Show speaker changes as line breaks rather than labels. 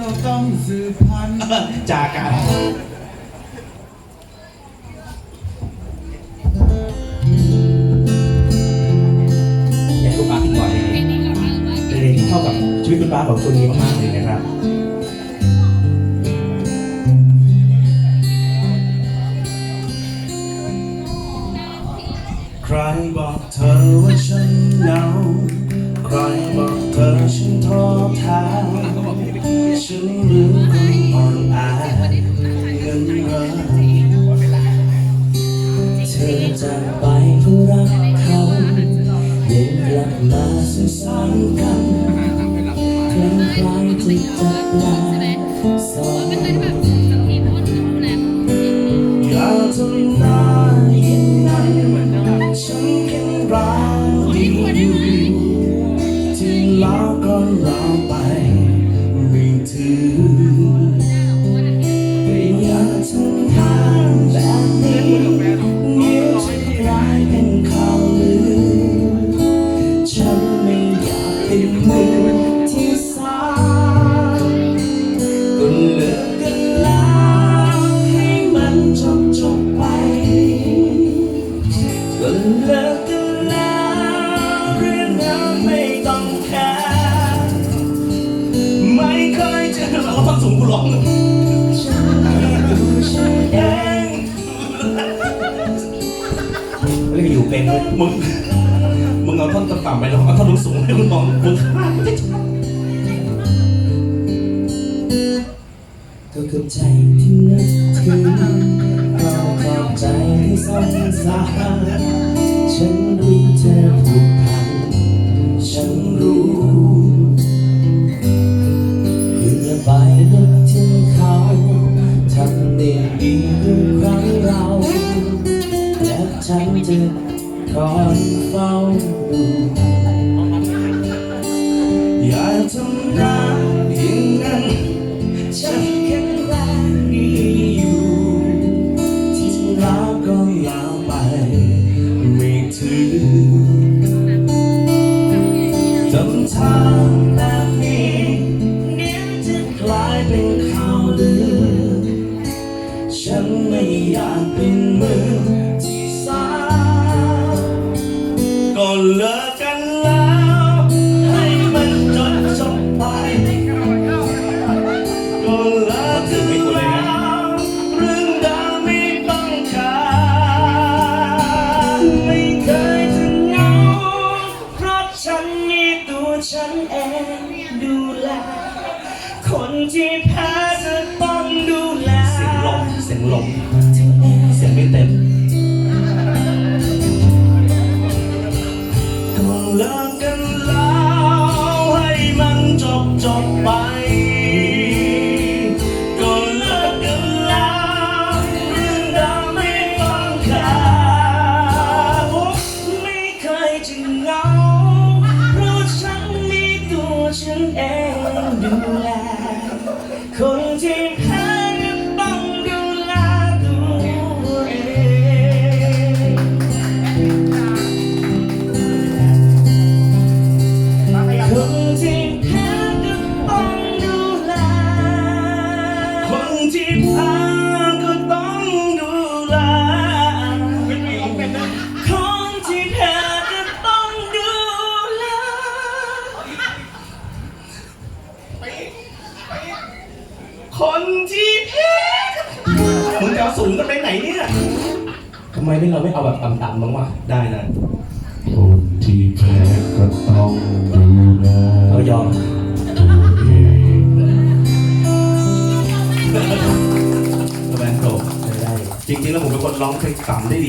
เราต้องสืบพันธุ์
จากกันอยากคุณป้าขึ้นก่อนเลยเป็นเพลงที่เข้ากับชีวิตคุณป้าของช่วงนี้มากๆเลยนะครับ
ใครบอกเธอว่าฉันเหงา ใครบอกเธอฉันท้อแท้ ฉันหรือคนอ่อนแอเงินเรอ
เธอจากไปเพราะรักเขายังกลับมาสื่อสารกันคล้ายคล้ายที่จะแปลสอน
อย่าทำหน้าอย่างนั้นฉันแค่รักดีอยู่ที่แล้วก็ล้วไป
ร้องแล้
วก็อยู่เป็นด้วย
มึง มึงเอาท่อนต่ำๆไปแล้วเอาท่อนสูงให้คุณมองมึงข้างไม่ได้
ก็เข้าใจที่นึกถึงก็เข้าใจที่สงสารฉันรู้เธอผูกพัน ด้ดีทุกครั้งเราและฉันจะคอยเฝ้าดู
อย่าทำหน้าอย่างนั้น
ฉันแข็งแรงดีอยู่
ที่แล้วก็ยาวไปไม่ถือทำทางแบบนี้เดี๋ยวจะกลายเป็น ฉันไม่อยากเป็นมือที่สามก็เลิกกันแล้ว ให้มันจบจบไป ก็เลิกกันแล้วเรื่องราวไม่ต้องการไม่เคยจะเหงาเพราะฉันมีตัวฉันเองดูแลคนที่แพ้
มเสียง
เพี
ยงไม่เต็ม
ก็เลิกกันแล้วให้มันจบจบไปก็เลิกกันแล้วเรื่ คนที่แพ้มึงจะเอาสูงกันไปไหนเนี่ย
ทำไมไม่เราไม่เอาแบบต่ำๆบ้างวะ
ได้นะ
คนที่แพ้ก็ต้องดูแล
เรายอม
ตัวเอง
แบนโต
ไม่ได้
จริงๆแล้วผมเป็นคนร้องเพลงต่ำได้ดี